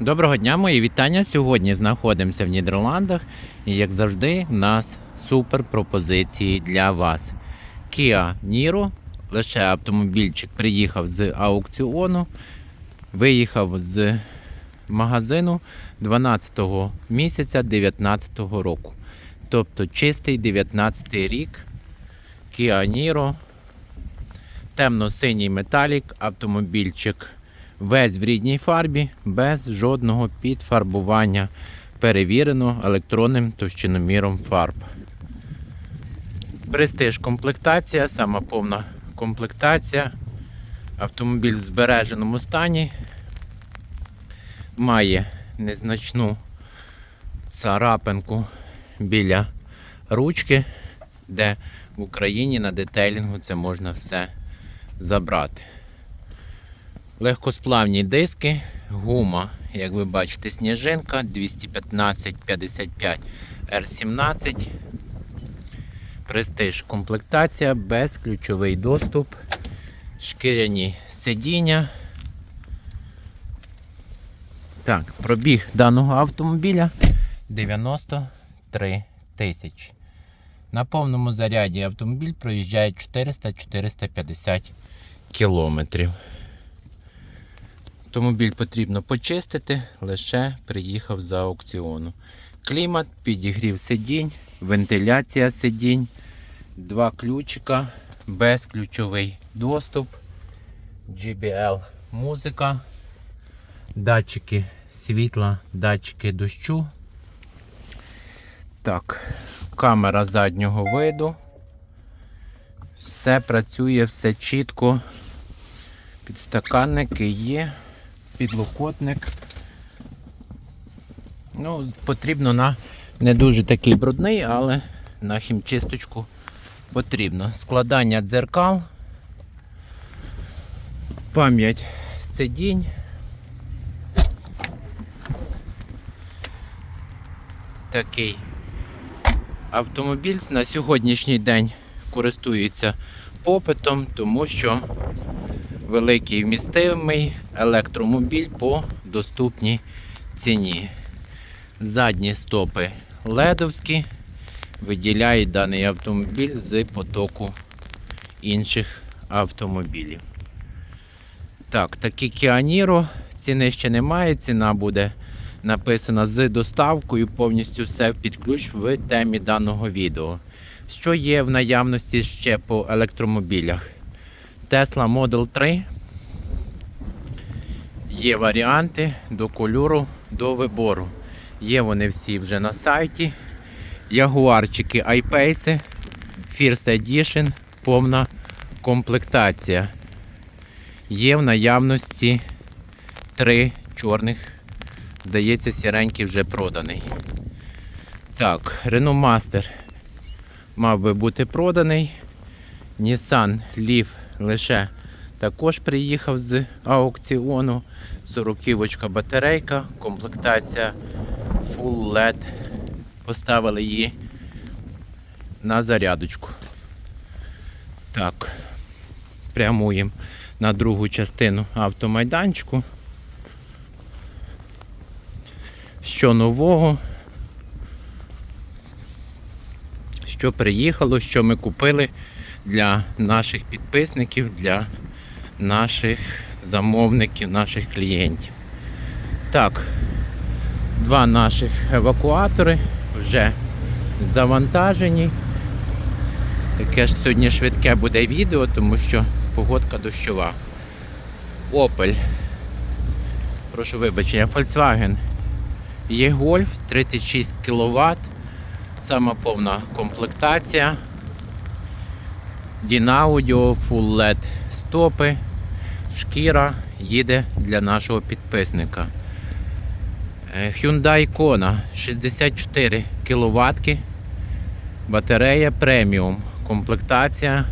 Доброго дня, мої вітання. Сьогодні знаходимося в Нідерландах і, як завжди, в нас супер пропозиції для вас. Kia Niro, лише автомобільчик приїхав з аукціону, виїхав з магазину 12 місяця 2019 року. Тобто чистий 19 рік. Kia Niro, темно-синій металік, автомобільчик весь в рідній фарбі, без жодного підфарбування. Перевірено електронним товщиноміром фарб. Престиж комплектація, сама повна комплектація. Автомобіль в збереженому стані. Має незначну царапинку біля ручки, де в Україні на детейлінгу це можна все забрати. Легкосплавні диски, гума, як ви бачите, сніжинка 215-55 R17. Престиж комплектація, безключовий доступ, шкіряні сидіння. Так, пробіг даного автомобіля 93 тисячі. На повному заряді автомобіль проїжджає 400-450 кілометрів. Автомобіль потрібно почистити, лише приїхав за аукціону. Клімат, підігрів сидінь, вентиляція сидінь, два ключика, безключовий доступ, GBL музика, датчики світла, датчики дощу. Так, камера заднього виду. Все працює, все чітко. Підстаканники є, підлокотник. Ну, потрібно на не дуже такий брудний, але на хімчисточку потрібно. Складання дзеркал, пам'ять сидінь. Такий автомобіль на сьогоднішній день користується попитом, тому що великий вмістимий електромобіль по доступній ціні. Задні стопи ледовські виділяють даний автомобіль з потоку інших автомобілів. Так, такі Niro, ціни ще немає, ціна буде написана з доставкою, повністю все під ключ в темі даного відео. Що є в наявності ще по електромобілях? Tesla Model 3. Є варіанти до кольору, до вибору. Є вони всі вже на сайті. Ягуарчики iPace, First Edition, повна комплектація. Є в наявності три чорних, здається, сіренький вже проданий. Так, Renault Master мав би бути проданий. Nissan Leaf лише також приїхав з аукціону. 40 батарейка, комплектація Full LED. Поставили її на зарядочку. Так, прямуємо на другу частину автомайданчику. Що нового? Що приїхало, що ми купили для наших підписників, для наших замовників, наших клієнтів. Так, два наших евакуатори вже завантажені. Таке ж сьогодні швидке буде відео, тому що погодка дощова. Opel. Прошу вибачення, Volkswagen. Є Golf 36 кВт. Сама повна комплектація. Дінаудіо, Full LED стопи, шкіра їде для нашого підписника. Е, Hyundai Kona 64 кВт. Батарея преміум. Комплектація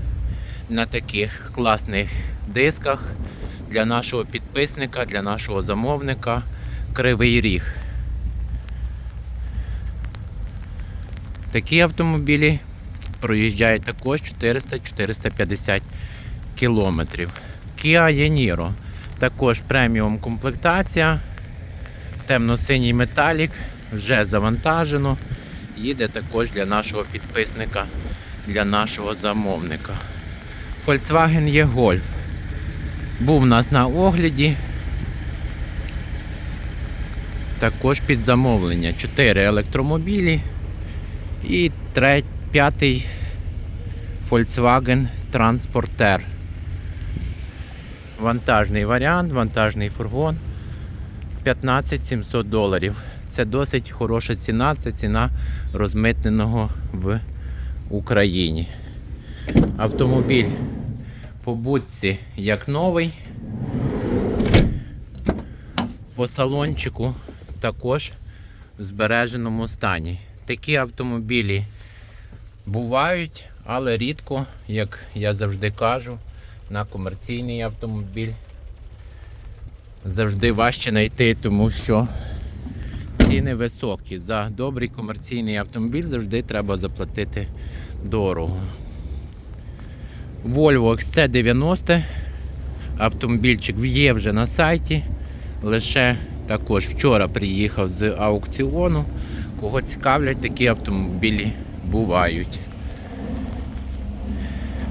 на таких класних дисках для нашого підписника, для нашого замовника. Кривий ріг. Такі автомобілі проїжджають також 400-450 кілометрів. Kia Yeniro. Також преміум комплектація. Темно-синій металік вже завантажено. Їде також для нашого підписника, для нашого замовника. Volkswagen є Golf. Був у нас на огляді. Також під замовлення. 4 електромобілі і треть, п'ятий Volkswagen Transporter. Вантажний варіант, вантажний фургон 15 700 доларів. Це досить хороша ціна, це ціна розмитненого в Україні. Автомобіль по будці як новий. По салончику також в збереженому стані. Такі автомобілі бувають, але рідко, як я завжди кажу, на комерційний автомобіль завжди важче знайти, тому що ціни високі. За добрий комерційний автомобіль завжди треба заплатити дорого. Volvo XC90. Автомобільчик є вже на сайті. Лише також вчора приїхав з аукціону. Кого цікавлять, такі автомобілі бувають.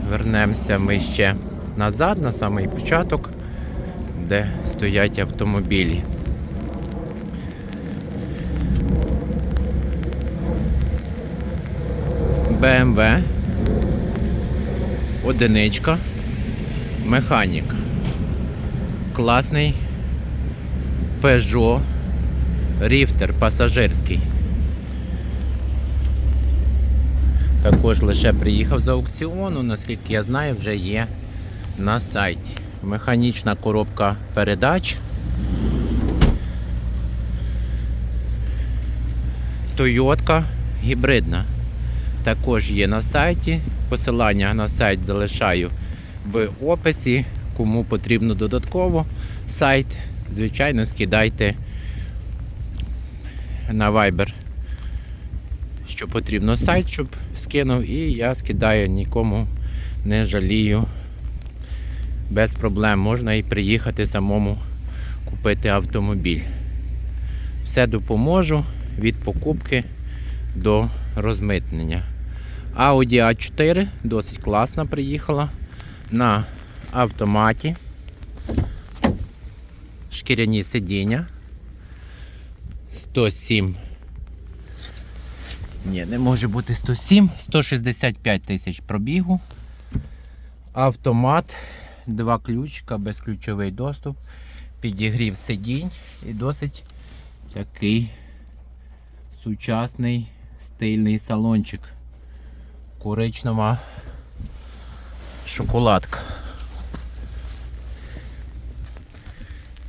Вернемося ми ще назад, на самий початок, де стоять автомобілі. BMW, одиничка, механік. Класний Peugeot Rifter пасажирський. Також лише приїхав з аукціону, наскільки я знаю, вже є на сайті. Механічна коробка передач. Тойотка гібридна. Також є на сайті. Посилання на сайт залишаю в описі. Кому потрібно додатково сайт, звичайно, скидайте на Viber, що потрібно сайт, щоб скинув, і я скидаю нікому не жалію. Без проблем можна і приїхати самому купити автомобіль. Все допоможу від покупки до розмитнення. Audi A4 досить класна приїхала на автоматі. Шкіряні сидіння. 107. Ні, не може бути 107, 165 тисяч пробігу. Автомат, два ключика, безключовий доступ, підігрів сидінь і досить такий сучасний стильний салончик. Коричнева шоколадка.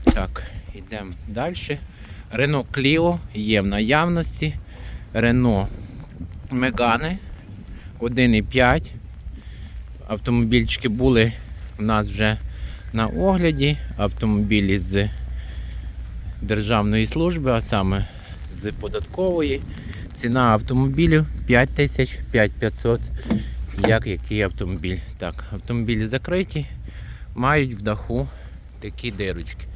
Так, йдемо далі. Рено Clio є в наявності. Рено Мегани 1,5. Автомобільчики були у нас вже на огляді. Автомобілі з державної служби, а саме з податкової. Ціна автомобілю 5 тисяч 5500. Як який автомобіль? Так, автомобілі закриті, мають в даху такі дирочки.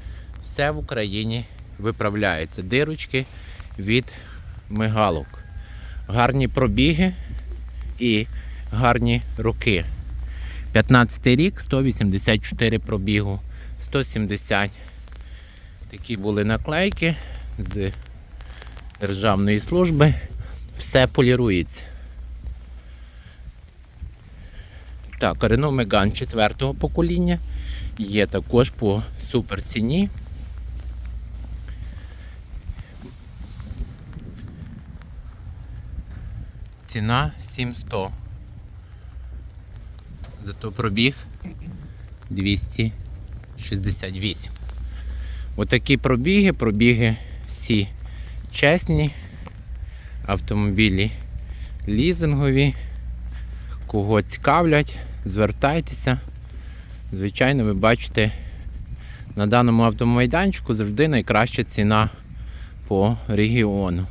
Все в Україні виправляється. Дирочки від мигалок. Гарні пробіги і гарні роки. 15 рік, 184 пробігу, 170. Такі були наклейки з державної служби. Все полірується. Так, Renault Megane 4 покоління. Є також по супер ціні. Ціна 700. Зато пробіг 268. Отакі пробіги, пробіги всі чесні. Автомобілі лізингові. Кого цікавлять, звертайтеся. Звичайно, ви бачите, на даному автомайданчику завжди найкраща ціна по регіону.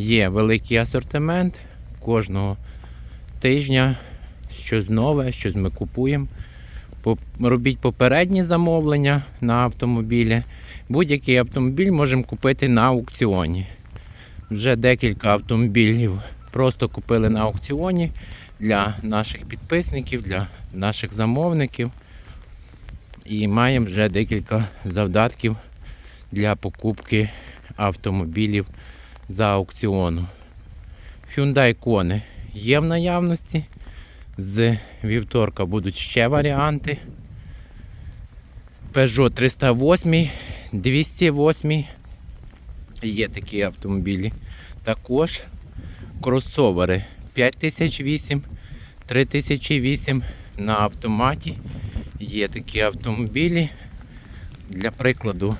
Є великий асортимент кожного тижня. Щось нове, щось ми купуємо Робіть попередні замовлення на автомобілі. Будь-який автомобіль можемо купити на аукціоні. Вже декілька автомобілів просто купили на аукціоні для наших підписників, для наших замовників. І маємо вже декілька завдатків для покупки автомобілів за аукціону. Hyundai Kona є в наявності. З вівторка будуть ще варіанти. Peugeot 308, 208. Є такі автомобілі. Також кросовери 5008, 3008 на автоматі. Є такі автомобілі. Для прикладу,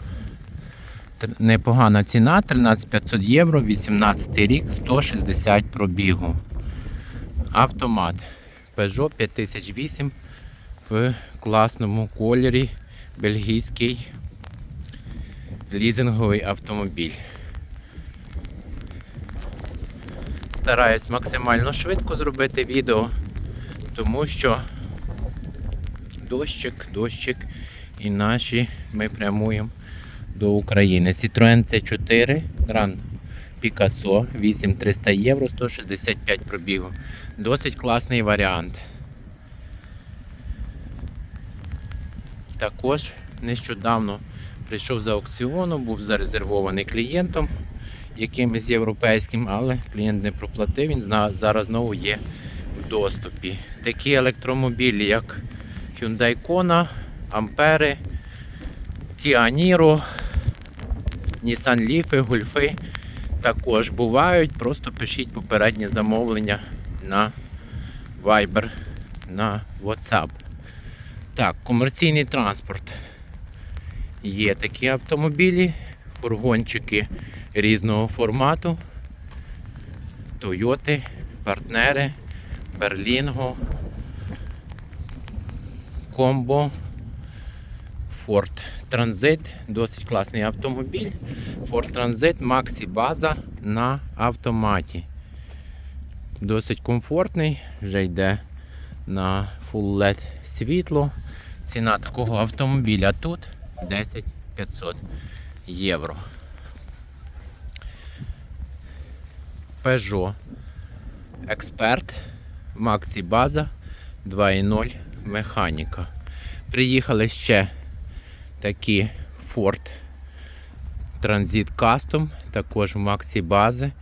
непогана ціна 13500 євро, 18 рік, 160 пробігу. Автомат Peugeot 5008 в класному кольорі, бельгійський лізинговий автомобіль. Стараюсь максимально швидко зробити відео, тому що дощик, дощик і наші ми прямуємо до України. Citroen C4 Grand Picasso 8300 євро, 165 пробігу. Досить класний варіант. Також нещодавно прийшов з аукціону, був зарезервований клієнтом якимось європейським, але клієнт не проплатив, він зараз знову є в доступі. Такі електромобілі, як Hyundai Kona, Ampere, Kia Niro, Nissan Leaf, Гульфи також бувають. Просто пишіть попереднє замовлення на Viber, на WhatsApp. Так, комерційний транспорт. Є такі автомобілі, фургончики різного формату. Тойоти, партнери, Берлінго, Комбо, Ford Transit, досить класний автомобіль. Ford Transit Maxi база на автоматі. Досить комфортний, вже йде на Full LED світло. Ціна такого автомобіля тут 10 500 євро. Peugeot Експерт Maxi база 2.0 механіка. Приїхали ще такі Ford Transit Custom, також в Maxi бази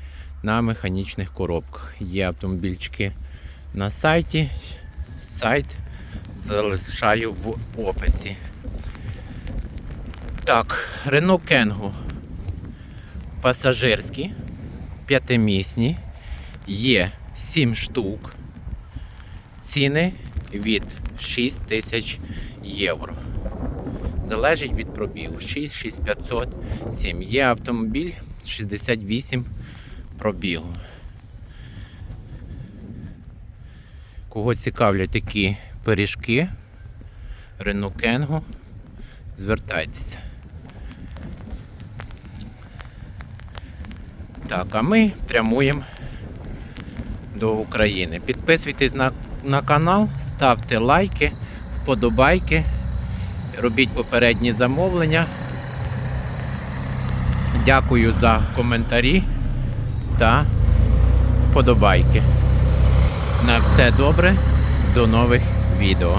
на механічних коробках. Є автомобільчики на сайті. Сайт залишаю в описі. Так, Renault Kangoo пасажирські, п'ятимісні, є 7 штук. Ціни від 6 тисяч євро. Залежить від пробігу. 6, 6500, 7. Є автомобіль 68 пробігу. Кого цікавлять такі пиріжки, Renault Kangoo, звертайтеся. Так, а ми прямуємо до України. Підписуйтесь на, на канал, ставте лайки, вподобайки, робіть попередні замовлення. Дякую за коментарі та вподобайки. На все добре, до нових відео.